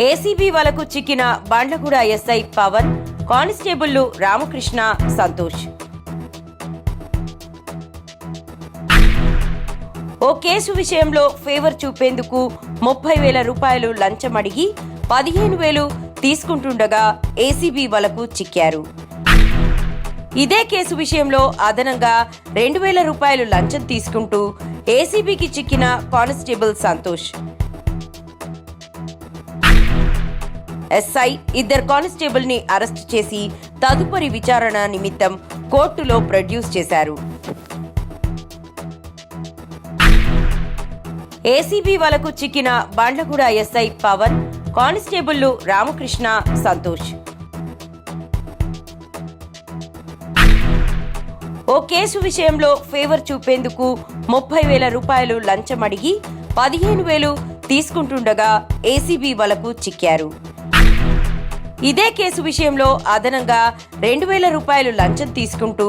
ACB వలకు చిక్కిన Bandlaguda SI Pavan కానిస్టేబుళ్ళు రామకృష్ణ సంతోష్. ఓ కేసు విషయంలో ఫేవర్ చూపేందుకు ముప్పై వేల రూపాయలు లంచం అడిగి పదిహేను వేలు తీసుకుంటుండగా ఏసీబీ వలకు చిక్కారు. ఇదే కేసు విషయంలో అదనంగా రెండు వేల రూపాయలు లంచం తీసుకుంటూ ఏసీబీకి చిక్కిన కానిస్టేబుల్ సంతోష్. ఎస్ఐ ఇద్దరు కానిస్టేబుల్ని అరెస్ట్ చేసి తదుపరి విచారణ నిమిత్తం కోర్టులో ప్రొడ్యూస్ చేశారు. ఏసీబీ వలకు చిక్కిన బండ్లగూడ ఎస్ఐ పవన్ కానిస్టేబుళ్ళు రామకృష్ణ సంతోష్. ఓ కేసు విషయంలో ఫేవర్ చూపేందుకు ముప్పై వేల రూపాయలు లంచం అడిగి పదిహేను వేలు తీసుకుంటుండగా ఏసీబీ వలకు చిక్కారు. ఇదే కేసు విషయంలో అదనంగా రెండు వేల రూపాయలు లంచం తీసుకుంటూ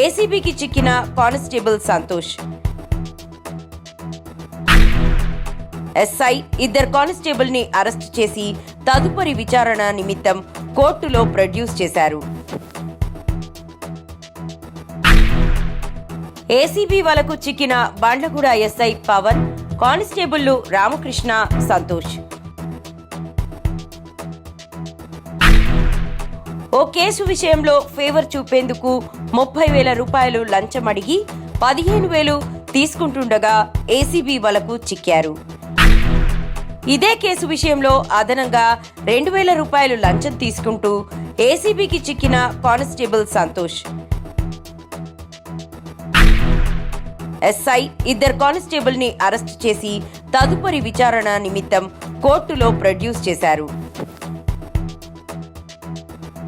ఏసీబీకి చిక్కిన కానిస్టేబుల్ సంతోష్. ఎస్ఐ ఇద్దరు కానిస్టేబుల్ని అరెస్ట్ చేసి తదుపరి విచారణ నిమిత్తం కోర్టులో ప్రొడ్యూస్ చేశారు. ఏసీబీ వలకు చిక్కిన బండ్లగూడ ఎస్ఐ పవన్ కానిస్టేబుళ్ళు రామకృష్ణ సంతోష్. ఓ కేసు విషయంలో ఫేవర్ చూపేందుకు ముప్పై వేల రూపాయలు లంచం అడిగి పదిహేను వేలు తీసుకుంటుండగా ఏసీబీ వలకు చిక్కారు. ఇదే కేసు విషయంలో అదనంగా రెండు వేల రూపాయలు లంచం తీసుకుంటూ ఏసీబీకి చిక్కిన కానిస్టేబుల్ సంతోష్. ఎస్ఐ ఇద్దరు కానిస్టేబుల్ని అరెస్ట్ చేసి తదుపరి విచారణ నిమిత్తం కోర్టులో ప్రొడ్యూస్ చేశారు.